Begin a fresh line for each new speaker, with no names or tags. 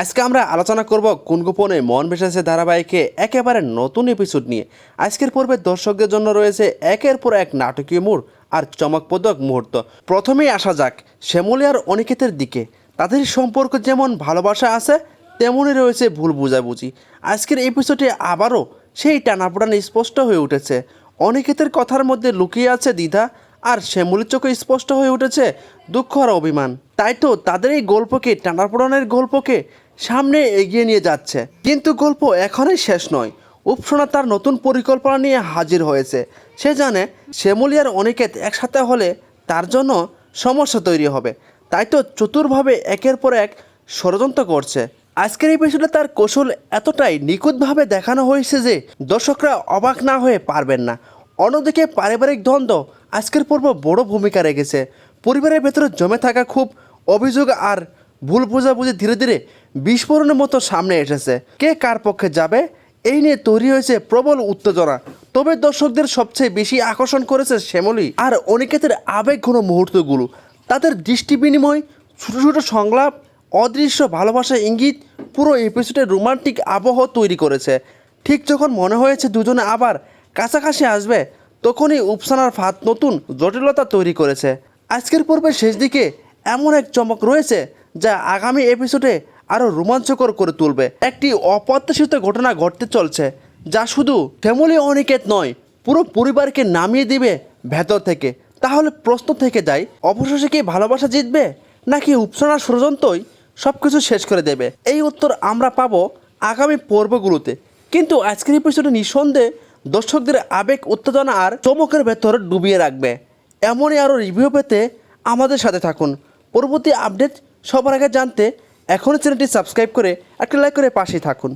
আজকে আমরা আলোচনা করব কোন গোপনে মন ভেসেছে ধারাবাহিকে একেবারে নতুন এপিসোড নিয়ে। আজকের পর্বে দর্শকদের জন্য রয়েছে একের পর এক নাটকীয় মোড় আর চমকপ্রদক মুহূর্ত। প্রথমেই আসা যাক শ্যামলী আর অনিকেতের দিকে। তাদের সম্পর্ক যেমন ভালোবাসা আছে, তেমনই রয়েছে ভুল বুঝাবুঝি। আজকের এপিসোডে আবারও সেই টানাপোড়ান স্পষ্ট হয়ে উঠেছে। অনিকেতের কথার মধ্যে লুকিয়ে আছে দ্বিধা আর শ্যামলির চোখে স্পষ্ট হয়ে উঠেছে দুঃখ আর অভিমান। তাই তো তাদের এই গল্পকে, টানাপোড়ানের গল্পকে সামনে এগিয়ে নিয়ে যাচ্ছে। কিন্তু গল্প এখনই শেষ নয়। উপসোনা তার নতুন পরিকল্পনা নিয়ে হাজির হয়েছে। সে জানে শ্যামলি আর অনিকেত একসাথে হলে তার জন্য সমস্যা তৈরি হবে। তাই তো চতুরভাবে একের পর এক ষড়যন্ত্র করছে। আজকের এই বিষয়টা তার কৌশল এতটাই নিখুঁতভাবে দেখানো হয়েছে যে দর্শকরা অবাক না হয়ে পারবেন না। অন্যদিকে পারিবারিক দ্বন্দ্ব আজকের পর্ব বড় ভূমিকা রেখেছে। পরিবারের ভেতরে জমে থাকা খুব অভিযোগ আর ভুল বোঝাবুঝি ধীরে ধীরে বিস্ফোরণের মতো সামনে এসেছে। কে কার পক্ষে যাবে? এই নিয়ে তৈরি হয়েছে প্রবল উত্তেজনা। তবে দর্শকদের সবচেয়ে বেশি আকর্ষণ করেছে শ্যামলী আর অনিকেতের আবেগঘন মুহূর্তগুলো। তাদের দৃষ্টি বিনিময়, ছোটো ছোটো সংলাপ, অদৃশ্য ভালোবাসা ইঙ্গিত, পুরো এপিসোডে রোমান্টিক আবহ তৈরি করেছে। ঠিক যখন মনে হয়েছে দুজনে আবার কাছাকাছি আসবে, তখনই উপসানার ফাঁদ নতুন জটিলতা তৈরি করেছে। আজকের পর্বের শেষ দিকে এমন এক চমক রয়েছে যা আগামী এপিসোডে আরও রোমাঞ্চকর করে তুলবে। একটি অপ্রত্যাশিত ঘটনা ঘটতে চলছে, যা শুধু ফ্যামিলি অনিকেত নয়, পুরো পরিবারকে নামিয়ে দিবে ভেতর থেকে। তাহলে প্রশ্ন থেকে যায়, অবশেষে কি ভালোবাসা জিতবে, নাকি উপসনার ষড়যন্ত্রই সব কিছু শেষ করে দেবে? এই উত্তর আমরা পাবো আগামী পর্বগুলোতে। কিন্তু আজকের এপিসোডে নিঃসন্দেহে দর্শকদের আবেগ, উত্তেজনা আর চমকের ভেতর ডুবিয়ে রাখবে। এমনই আরও রিভিউ পেতে আমাদের সাথে থাকুন। পরবর্তী আপডেট সবার আগে জানতে এখনও চ্যানেলটি সাবস্ক্রাইব করে একটা লাইক করে পাশেই থাকুন।